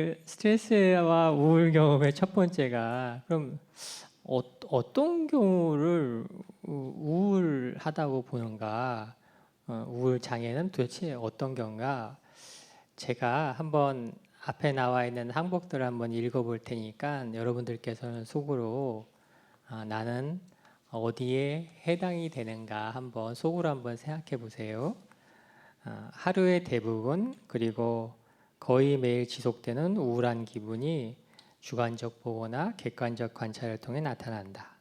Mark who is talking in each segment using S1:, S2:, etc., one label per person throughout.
S1: 그 스트레스와 우울 경험의 첫 번째가 그럼 어, 어떤 경우를 우- 우울하다고 보는가? 어, 우울 장애는 도대체 어떤 경우가? 제가 한번 앞에 나와 있는 항목들을 한번 읽어볼 테니까 여러분들께서는 속으로 아, 나는 어디에 해당이 되는가 한번 속으로 한번 생각해 보세요. 아, 하루의 대부분 그리고 거의 매일 지속되는 우울한 기분이 주관적 보고나 객관적 관찰을 통해 나타난다.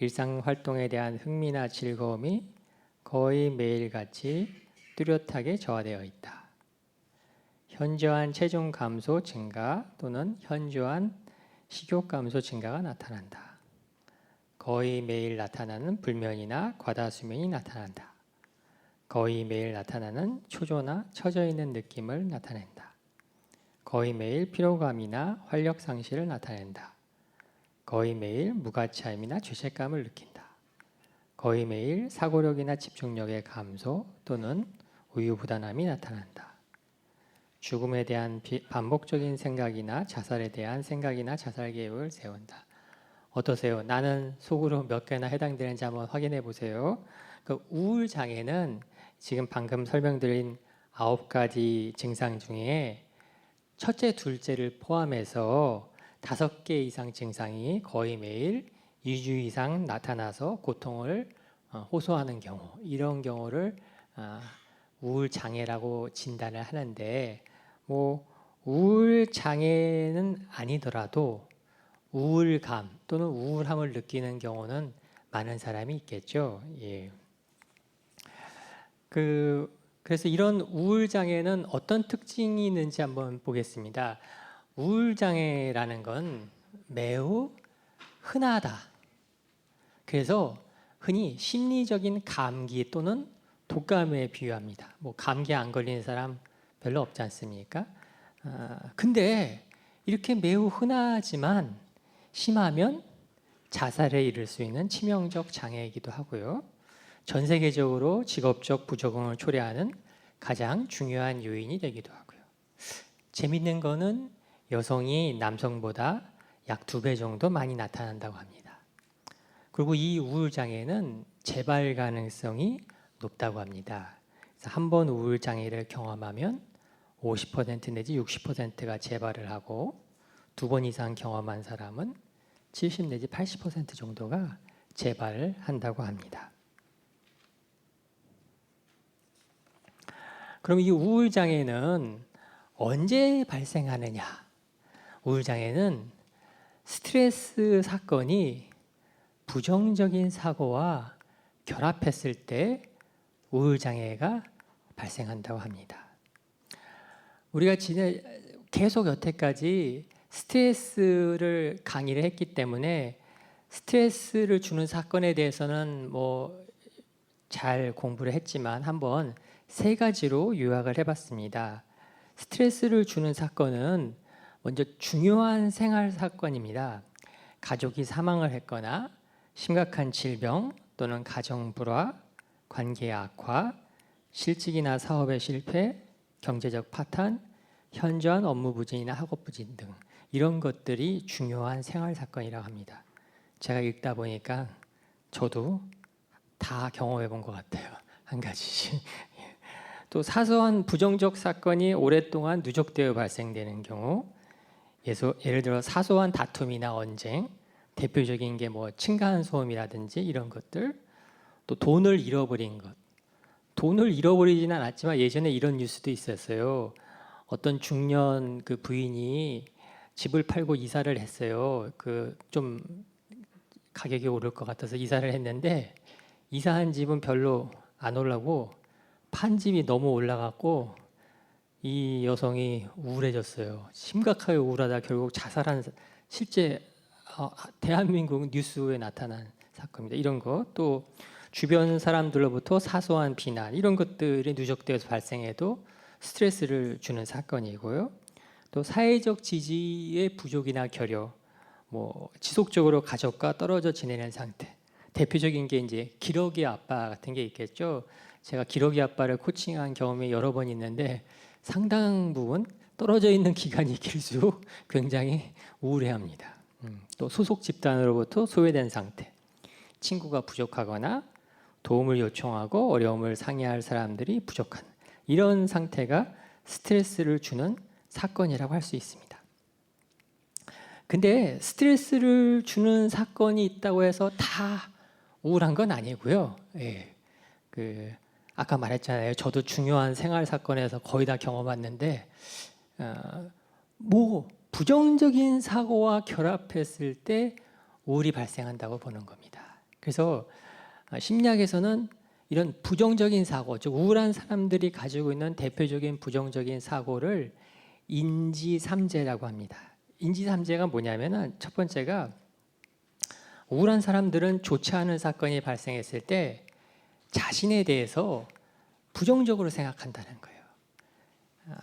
S1: 일상 활동에 대한 흥미나 즐거움이 거의 매일같이 뚜렷하게 저하되어 있다. 현저한 체중 감소 증가 또는 현저한 식욕 감소 증가가 나타난다. 거의 매일 나타나는 불면이나 과다 수면이 나타난다. 거의 매일 나타나는 초조나 처져 있는 느낌을 나타낸다. 거의 매일 피로감이나 활력 상실을 나타낸다. 거의 매일 무가치함이나 죄책감을 느낀다. 거의 매일 사고력이나 집중력의 감소 또는 우유부단함이 나타난다. 죽음에 대한 비- 반복적인 생각이나 자살에 대한 생각이나 자살 계획을 세운다. 어떠세요? 나는 속으로 몇 개나 해당되는지 한번 확인해 보세요. 그 우울 장애는 지금 방금 설명드린 아홉 가지 증상 중에 첫째, 둘째를 포함해서 다섯 개 이상 증상이 거의 매일 2주 이상 나타나서 고통을 어, 호소하는 경우 이런 경우를 아, 우울 장애라고 진단을 하는데 뭐 우울 장애는 아니더라도 우울감 또는 우울함을 느끼는 경우는 많은 사람이 있겠죠. 예. 그 그래서 이런 우울 장애는 어떤 특징이 있는지 한번 보겠습니다. 우울 장애라는 건 매우 흔하다. 그래서 흔히 심리적인 감기 또는 독감에 비유합니다. 뭐 감기 안 걸리는 사람 별로 없지 않습니까? 아, 근데 이렇게 매우 흔하지만 심하면 자살에 이를 수 있는 치명적 장애이기도 하고요. 전 세계적으로 직업적 부적응을 초래하는 가장 중요한 요인이 되기도 하고요. 재밌는 거는 여성이 남성보다 약 두 배 정도 많이 나타난다고 합니다. 그리고 이 우울 장애는 재발 가능성이 높다고 합니다. 한번 우울 장애를 경험하면 50% 내지 60%가 재발을 하고 두 번 이상 경험한 사람은 70 내지 80% 정도가 재발을 한다고 합니다. 그럼 이 우울 장애는 언제 발생하느냐? 우울 장애는 스트레스 사건이 부정적인 사고와 결합했을 때 우울 장애가 발생한다고 합니다. 우리가 지내 계속 여태까지 스트레스를 강의를 했기 때문에 스트레스를 주는 사건에 대해서는 뭐 잘 공부를 했지만 한번 세 가지로 요약을 해봤습니다. 스트레스를 주는 사건은 먼저 중요한 생활 사건입니다. 가족이 사망을 했거나 심각한 질병 또는 가정 불화, 관계 악화, 실직이나 사업의 실패, 경제적 파탄, 현저한 업무 부진이나 학업 부진 등 이런 것들이 중요한 생활 사건이라고 합니다. 제가 읽다 보니까 저도 다 경험해 본 것 같아요. 한 가지씩. 또 사소한 부정적 사건이 오랫동안 누적되어 발생되는 경우 예를 들어 사소한 다툼이나 언쟁 대표적인 게 뭐 층간 소음이라든지 이런 것들 또 돈을 잃어버린 것 돈을 잃어버리지는 않았지만 예전에 이런 뉴스도 있었어요 어떤 중년 그 부인이 집을 팔고 이사를 했어요 그 좀 가격이 오를 것 같아서 이사를 했는데 이사한 집은 별로 안 올라고 판 집이 너무 올라갔고 이 여성이 우울해졌어요. 심각하게 우울하다 결국 자살한 사- 실제 어, 대한민국 뉴스에 나타난 사건입니다. 이런 거 또 주변 사람들로부터 사소한 비난 이런 것들이 누적되어서 발생해도 스트레스를 주는 사건이고요. 또 사회적 지지의 부족이나 결여, 뭐 지속적으로 가족과 떨어져 지내는 상태. 대표적인 게 이제 기러기 아빠 같은 게 있겠죠. 제가 기러기 아빠를 코칭한 경험이 여러 번 있는데 상당 부분 떨어져 있는 기간이 길수록 굉장히 우울해합니다. 음, 또 소속 집단으로부터 소외된 상태, 친구가 부족하거나 도움을 요청하고 어려움을 상의할 사람들이 부족한 이런 상태가 스트레스를 주는 사건이라고 할 수 있습니다. 근데 스트레스를 주는 사건이 있다고 해서 다 우울한 건 아니고요. 예. 그 아까 말했잖아요. 저도 중요한 생활 사건에서 거의 다 경험했는데 어, 뭐 부정적인 사고와 결합했을 때 우울이 발생한다고 보는 겁니다. 그래서 어, 심리학에서는 이런 부정적인 사고, 즉 우울한 사람들이 가지고 있는 대표적인 부정적인 사고를 인지삼재라고 합니다. 인지삼재가 뭐냐면은 첫 번째가 우울한 사람들은 좋지 않은 사건이 발생했을 때 자신에 대해서 부정적으로 생각한다는 거예요. 아,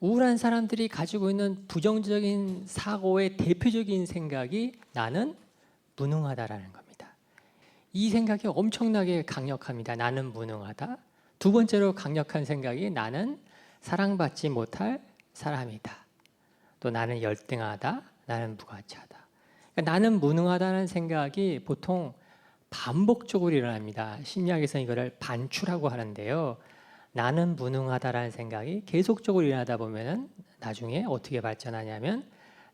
S1: 우울한 사람들이 가지고 있는 부정적인 사고의 대표적인 생각이 나는 무능하다라는 겁니다. 이 생각이 엄청나게 강력합니다. 나는 무능하다. 두 번째로 강력한 생각이 나는 사랑받지 못할 사람이다. 또 나는 열등하다. 나는 무가치하다. 그러니까 나는 무능하다는 생각이 보통 반복적으로 일어납니다. 심리학에서 이거를 반추라고 하는데요. 나는 무능하다라는 생각이 계속적으로 일어나다 보면은 나중에 어떻게 발전하냐면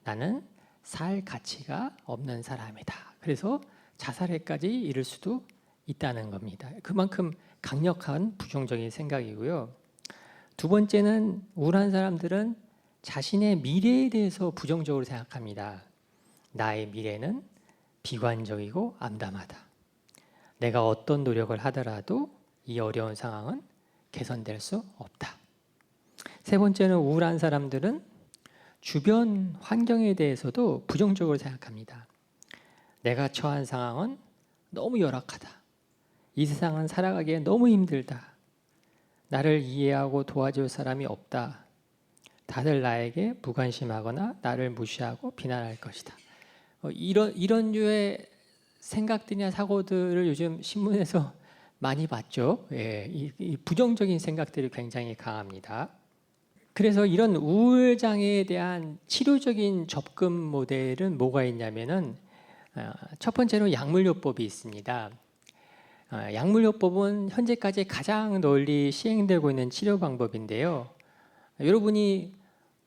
S1: 나는 살 가치가 없는 사람이다. 그래서 자살에까지 이를 수도 있다는 겁니다. 그만큼 강력한 부정적인 생각이고요. 두 번째는 우울한 사람들은 자신의 미래에 대해서 부정적으로 생각합니다. 나의 미래는 비관적이고 암담하다. 내가 어떤 노력을 하더라도 이 어려운 상황은 개선될 수 없다. 세 번째는 우울한 사람들은 주변 환경에 대해서도 부정적으로 생각합니다. 내가 처한 상황은 너무 열악하다. 이 세상은 살아가기에 너무 힘들다. 나를 이해하고 도와줄 사람이 없다. 다들 나에게 무관심하거나 나를 무시하고 비난할 것이다. 어, 이런 이런 류의 생각들이나 사고들을 요즘 신문에서 많이 봤죠. 예, 이, 이 부정적인 생각들이 굉장히 강합니다. 그래서 이런 우울 장애에 대한 치료적인 접근 모델은 뭐가 있냐면은 어, 첫 번째로 약물요법이 있습니다. 어, 약물요법은 현재까지 가장 널리 시행되고 있는 치료 방법인데요. 여러분이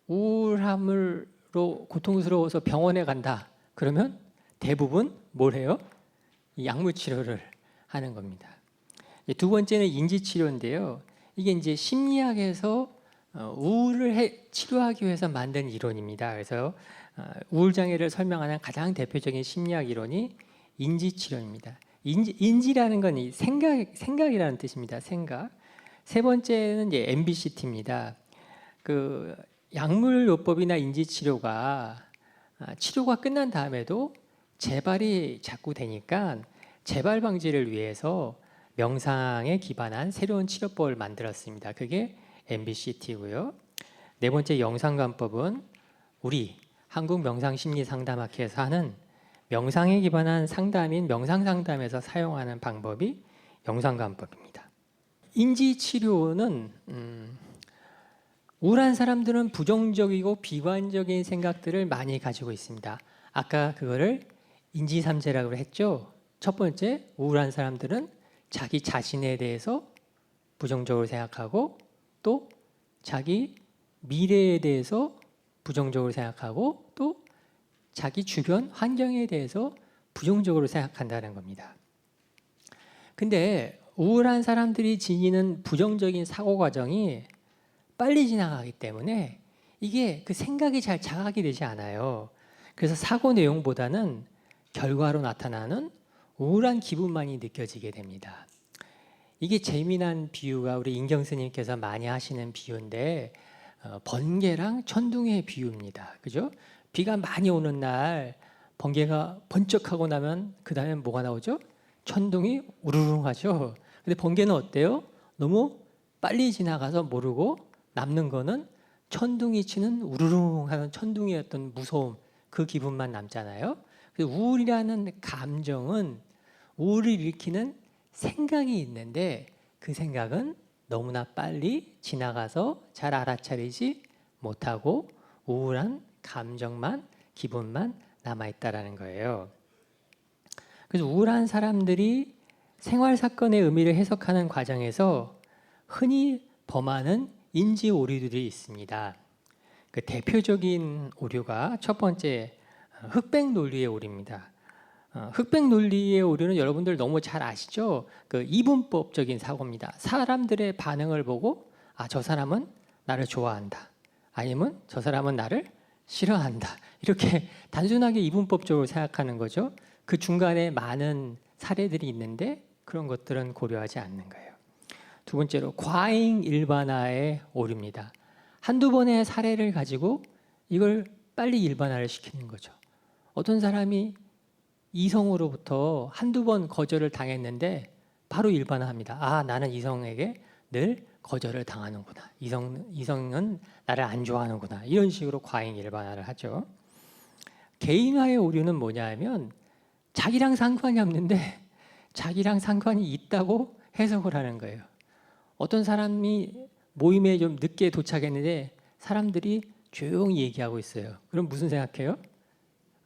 S1: 우울함으로 고통스러워서 병원에 간다. 그러면 대부분 뭘 해요? 약물 치료를 하는 겁니다. 두 번째는 인지 치료인데요. 이게 이제 심리학에서 어, 우울을 해, 치료하기 위해서 만든 이론입니다. 그래서 어, 우울 장애를 설명하는 가장 대표적인 심리학 이론이 인지 치료입니다. 인지, 인지라는 건 생각 생각이라는 뜻입니다. 생각. 세 번째는 이제 MBCT입니다. 그 약물 요법이나 인지 치료가 아, 치료가 끝난 다음에도 재발이 자꾸 되니까 재발 방지를 위해서 명상에 기반한 새로운 치료법을 만들었습니다. 그게 MBCT고요. 네 번째 영상관법은 우리 한국 명상 심리 상담학회에서 하는 명상에 기반한 상담인 명상 상담에서 사용하는 방법이 영상관법입니다. 인지 치료는 음, 우울한 사람들은 부정적이고 비관적인 생각들을 많이 가지고 있습니다. 아까 그거를 인지삼재라고 했죠. 첫 번째, 우울한 사람들은 자기 자신에 대해서 부정적으로 생각하고 또 자기 미래에 대해서 부정적으로 생각하고 또 자기 주변 환경에 대해서 부정적으로 생각한다는 겁니다. 근데 우울한 사람들이 지니는 부정적인 사고 과정이 빨리 지나가기 때문에 이게 그 생각이 잘 자각이 되지 않아요. 그래서 사고 내용보다는 결과로 나타나는 우울한 기분만이 느껴지게 됩니다. 이게 재미난 비유가 우리 인경 스님께서 많이 하시는 비유인데 어, 번개랑 천둥의 비유입니다. 그죠? 비가 많이 오는 날 번개가 번쩍하고 나면 그 다음에 뭐가 나오죠? 천둥이 우르릉 하죠. 근데 번개는 어때요? 너무 빨리 지나가서 모르고 남는 거는 천둥이 치는 우르릉 하는 천둥의 어떤 무서움 그 기분만 남잖아요. 우울이라는 감정은 우울을 일으키는 생각이 있는데 그 생각은 너무나 빨리 지나가서 잘 알아차리지 못하고 우울한 감정만 기분만 남아 있다라는 거예요. 그래서 우울한 사람들이 생활 사건의 의미를 해석하는 과정에서 흔히 범하는 인지 오류들이 있습니다. 그 대표적인 오류가 첫 번째 어, 흑백 논리의 오류입니다. 어, 흑백 논리의 오류는 여러분들 너무 잘 아시죠? 그 이분법적인 사고입니다. 사람들의 반응을 보고 아 저 사람은 나를 좋아한다. 아니면 저 사람은 나를 싫어한다. 이렇게 단순하게 이분법적으로 생각하는 거죠. 그 중간에 많은 사례들이 있는데 그런 것들은 고려하지 않는 거예요. 두 번째로 과잉 일반화의 오류입니다. 한두 번의 사례를 가지고 이걸 빨리 일반화를 시키는 거죠. 어떤 사람이 이성으로부터 한두 번 거절을 당했는데 바로 일반화합니다. 아, 나는 이성에게 늘 거절을 당하는구나. 이성, 이성은 나를 안 좋아하는구나. 이런 식으로 과잉 일반화를 하죠. 개인화의 오류는 뭐냐면 자기랑 상관이 없는데 자기랑 상관이 있다고 해석을 하는 거예요. 어떤 사람이 모임에 좀 늦게 도착했는데 사람들이 조용히 얘기하고 있어요. 그럼 무슨 생각해요?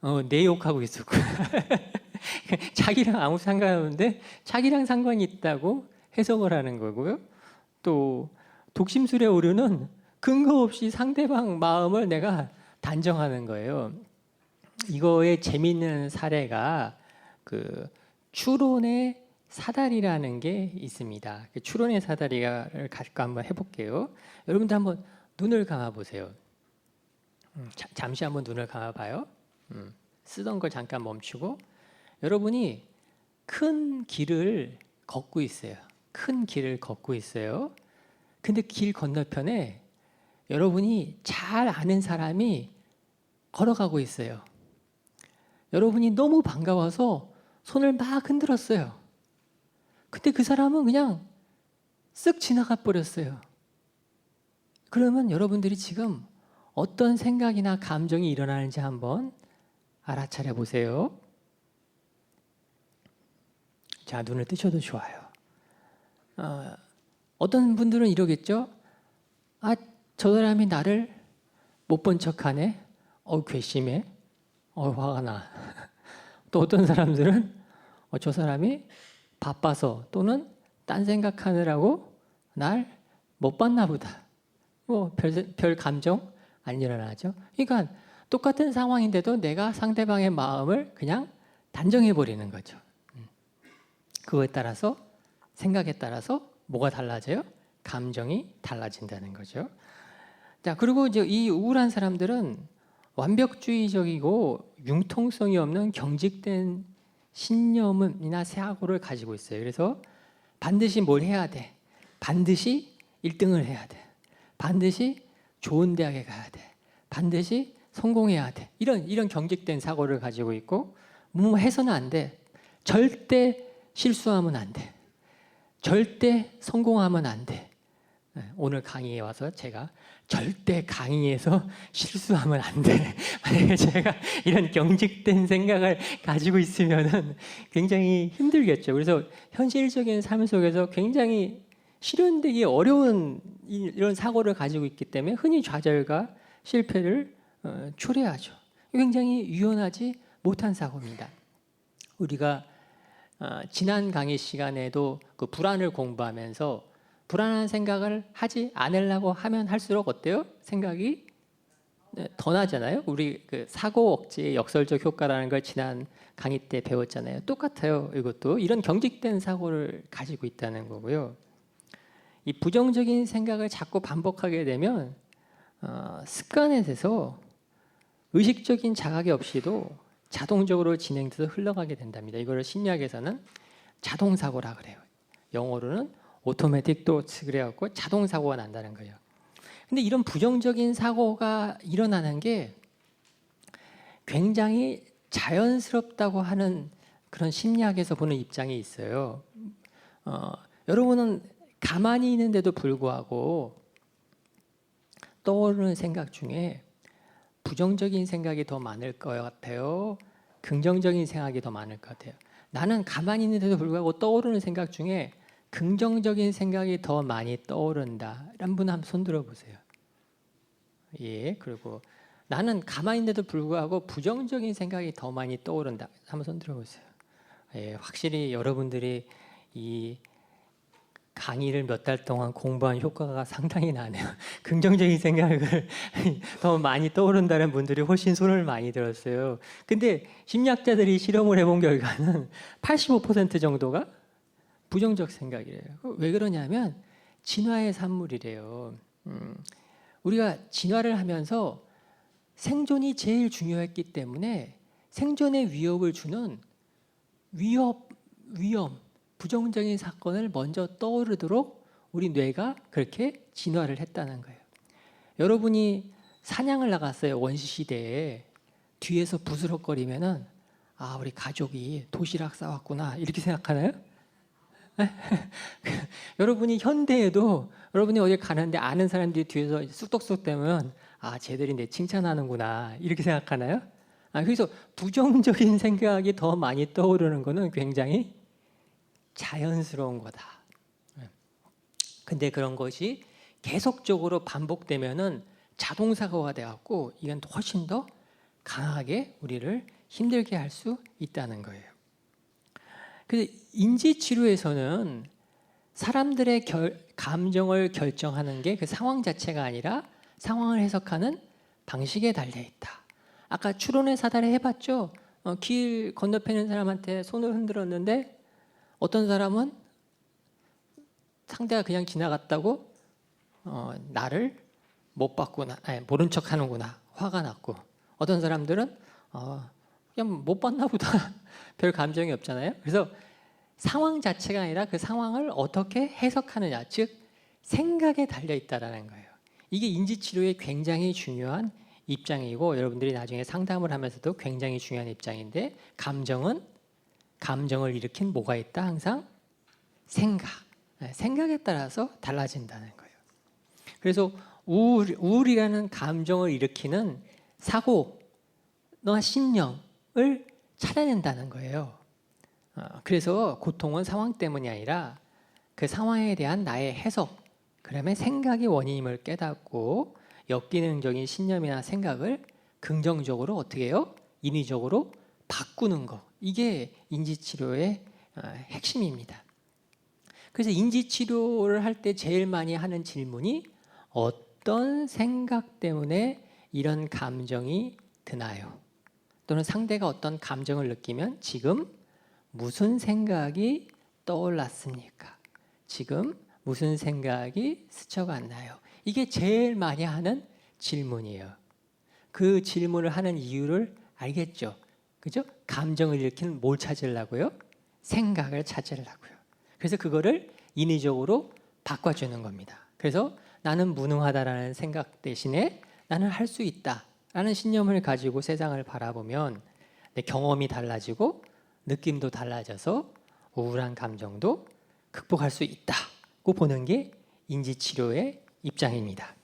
S1: 어, 내 욕하고 있었고 자기랑 아무 상관없는데 자기랑 상관이 있다고 해석을 하는 거고요. 또 독심술의 오류는 근거 없이 상대방 마음을 내가 단정하는 거예요. 이거의 재미있는 사례가 그 추론의 사다리라는 게 있습니다. 그 추론의 사다리를 가지고 한번 해볼게요. 여러분들 한번 눈을 감아 보세요. 음, 자- 잠시 한번 눈을 감아 봐요. 음, 쓰던 걸 잠깐 멈추고 여러분이 큰 길을 걷고 있어요. 큰 길을 걷고 있어요. 근데 길 건너편에 여러분이 잘 아는 사람이 걸어가고 있어요. 여러분이 너무 반가워서 손을 막 흔들었어요. 근데 그 사람은 그냥 쓱 지나가 버렸어요. 그러면 여러분들이 지금 어떤 생각이나 감정이 일어나는지 한번 알아차려 보세요. 자, 눈을 뜨셔도 좋아요. 어, 어떤 분들은 이러겠죠? 아, 저 사람이 나를 못 본 척하네. 어, 괘씸해. 어, 화가 나. 또 어떤 사람들은 어, 저 사람이 바빠서 또는 딴 생각하느라고 날 못 봤나 보다. 뭐별 별 감정 안 일어나죠. 그러니까 똑같은 상황인데도 내가 상대방의 마음을 그냥 단정해 버리는 거죠. 음. 그거에 따라서 생각에 따라서 뭐가 달라져요? 감정이 달라진다는 거죠. 자, 그리고 이제 이 우울한 사람들은 완벽주의적이고 융통성이 없는 경직된 신념이나 사고를 가지고 있어요. 그래서 반드시 뭘 해야 돼? 반드시 1등을 해야 돼. 반드시 좋은 대학에 가야 돼. 반드시 성공해야 돼. 이런 이런 경직된 사고를 가지고 있고 뭐 해서는 안 돼. 절대 실수하면 안 돼. 절대 성공하면 안 돼. 네, 오늘 강의에 와서 제가 절대 강의에서 실수하면 안 돼. 만약에 제가 이런 경직된 생각을 가지고 있으면은 굉장히 힘들겠죠. 그래서 현실적인 삶 속에서 굉장히 실현되기 어려운 이- 이런 사고를 가지고 있기 때문에 흔히 좌절과 실패를 어, 초래하죠. 굉장히 유연하지 못한 사고입니다. 우리가 어, 지난 강의 시간에도 그 불안을 공부하면서 불안한 생각을 하지 않으려고 하면 할수록 어때요? 생각이 네, 더 나잖아요. 우리 그 사고 억제의 역설적 효과라는 걸 지난 강의 때 배웠잖아요. 똑같아요. 이것도 이런 경직된 사고를 가지고 있다는 거고요. 이 부정적인 생각을 자꾸 반복하게 되면 어, 습관에 대해서 의식적인 자각이 없이도 자동적으로 진행돼서 흘러가게 된답니다. 이거를 심리학에서는 자동 사고라 그래요. 영어로는 오토매틱 도츠 그래갖고 자동 사고가 난다는 거예요. 근데 이런 부정적인 사고가 일어나는 게 굉장히 자연스럽다고 하는 그런 심리학에서 보는 입장이 있어요. 어, 여러분은 가만히 있는데도 불구하고 떠오르는 생각 중에 부정적인 생각이 더 많을 것 같아요. 긍정적인 생각이 더 많을 것 같아요. 나는 가만히 있는데도 불구하고 떠오르는 생각 중에 긍정적인 생각이 더 많이 떠오른다. 이런 분 한번 손 들어 보세요. 예, 그리고 나는 가만히 있는데도 불구하고 부정적인 생각이 더 많이 떠오른다. 한번 손 들어보세요. 예, 확실히 여러분들이 이 강의를 몇 달 동안 공부한 효과가 상당히 나네요. 긍정적인 생각을 더 많이 떠오른다는 분들이 훨씬 손을 많이 들었어요. 근데 심리학자들이 실험을 해본 결과는 85% 정도가 부정적 생각이래요. 왜 그러냐면 진화의 산물이래요. 음, 우리가 진화를 하면서 생존이 제일 중요했기 때문에 생존의 위협을 주는 위협, 위험, 부정적인 사건을 먼저 떠오르도록 우리 뇌가 그렇게 진화를 했다는 거예요. 여러분이 사냥을 나갔어요 원시 시대에 뒤에서 부스럭거리면은 아 우리 가족이 도시락 싸왔구나 이렇게 생각하나요? 여러분이 현대에도 여러분이 어디 가는데 아는 사람들이 뒤에서 쑥덕쑥 대면 아 쟤들이 내 칭찬하는구나 이렇게 생각하나요? 아 그래서 부정적인 생각이 더 많이 떠오르는 거는 굉장히 자연스러운 거다. 예. 근데 그런 것이 계속적으로 반복되면은 자동 사고가 돼 갖고 이건 훨씬 더 강하게 우리를 힘들게 할 수 있다는 거예요. 그래서 인지 치료에서는 사람들의 결, 감정을 결정하는 게 그 상황 자체가 아니라 상황을 해석하는 방식에 달려 있다. 아까 추론의 사다리 해봤죠. 어, 길 건너편인 사람한테 손을 흔들었는데 어떤 사람은 상대가 그냥 지나갔다고 어, 나를 못 봤구나, 아니, 모른 척하는구나 화가 났고 어떤 사람들은 어, 그냥 못 봤나 보다 별 감정이 없잖아요. 그래서 상황 자체가 아니라 그 상황을 어떻게 해석하느냐, 즉 생각에 달려 있다라는 거예요. 이게 인지 치료의 굉장히 중요한 입장이고 여러분들이 나중에 상담을 하면서도 굉장히 중요한 입장인데 감정은 감정을 일으킨 뭐가 있다 항상 생각 네, 생각에 따라서 달라진다는 거예요. 그래서 우울, 우울이라는 감정을 일으키는 사고나 신념 을 찾아낸다는 거예요. 어, 그래서 고통은 상황 때문이 아니라 그 상황에 대한 나의 해석, 그다음에 생각이 원인임을 깨닫고 역기능적인 신념이나 생각을 긍정적으로 어떻게 해요? 인위적으로 바꾸는 거. 이게 인지치료의 어, 핵심입니다. 그래서 인지치료를 할 때 제일 많이 하는 질문이 어떤 생각 때문에 이런 감정이 드나요? 또는 상대가 어떤 감정을 느끼면 지금 무슨 생각이 떠올랐습니까? 지금 무슨 생각이 스쳐갔나요? 이게 제일 많이 하는 질문이에요. 그 질문을 하는 이유를 알겠죠? 그죠? 감정을 일으키는 뭘 찾으려고요? 생각을 찾으려고요. 그래서 그거를 인위적으로 바꿔주는 겁니다. 그래서 나는 무능하다라는 생각 대신에 나는 할 수 있다 라는 신념을 가지고 세상을 바라보면 내 경험이 달라지고 느낌도 달라져서 우울한 감정도 극복할 수 있다고 보는 게 인지치료의 입장입니다.